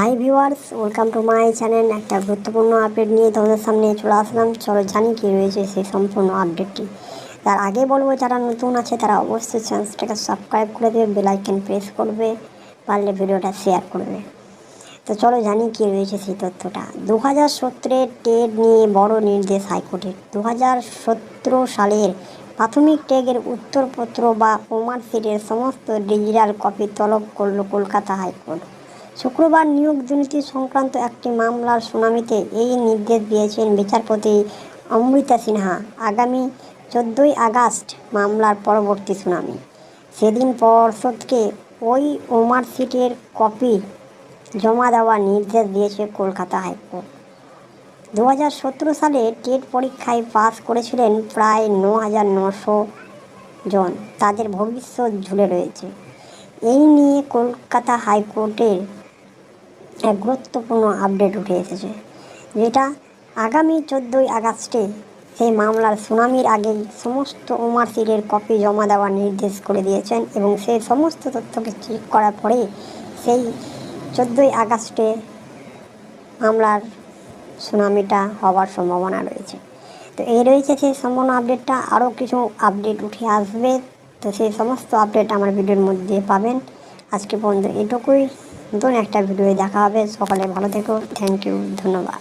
Hi viewers welcome to my channel একটা গুরুত্বপূর্ণ update নিয়ে তোমাদের সামনে চলে আসলাম। চলো জানি কী রয়েছে সেই সম্পূর্ণ আপডেটটি তার আগে বলব, যারা নতুন আছে, তারা অবশ্যই চ্যানেলটাকে সাবস্ক্রাইব করে দেবে বেলাইকেন প্রেস করবে, পারলে ভিডিওটা শেয়ার করবে। তো চলো জানি কী রয়েছে সেই তথ্যটা। দু হাজার সতেরোর টেট নিয়ে বড় নির্দেশ হাইকোর্টের। দু হাজার সতেরো সালের প্রাথমিক টেগের উত্তরপত্র বা প্রমাণশিটের সমস্ত ডিজিটাল কপি তলব করল কলকাতা হাইকোর্ট। শুক্রবার নিয়োগ দুর্নীতি সংক্রান্ত একটি মামলার শুনানিতে এই নির্দেশ দিয়েছেন বিচারপতি অমৃতা সিনহা। আগামী চোদ্দোই আগস্ট মামলার পরবর্তী শুনানি। সেদিন পর্ষদকে ওই ওমারশিটের কপি জমা দেওয়ার নির্দেশ দিয়েছে কলকাতা হাইকোর্ট। দু হাজার সতেরো সালে টেট পরীক্ষায় পাস করেছিলেন প্রায় ন হাজার নশো জন। তাদের ভবিষ্যৎ ঝুলে রয়েছে। এই নিয়ে কলকাতা হাইকোর্টের এক গুরুত্বপূর্ণ আপডেট উঠে এসেছে, যেটা আগামী চোদ্দোই আগস্টে সেই মামলার শুনানির আগেই সমস্ত ওমারশিটের কপি জমা দেওয়ার নির্দেশ করে দিয়েছেন এবং সেই সমস্ত তথ্যকে চেক করার পরে সেই চোদ্দোই আগস্টে মামলার সুনামিটা হওয়ার সম্ভাবনা রয়েছে। তো এই রয়েছে সেই সম্পূর্ণ আপডেটটা আরও কিছু আপডেট উঠে আসবে। তো সেই সমস্ত আপডেট আমার ভিডিওর মধ্যে পাবেন। আজকে পর্যন্ত এটুকুই। নতুন একটা ভিডিও দেখা হবে। সকলে ভালো থেকো। থ্যাংক ইউ ধন্যবাদ।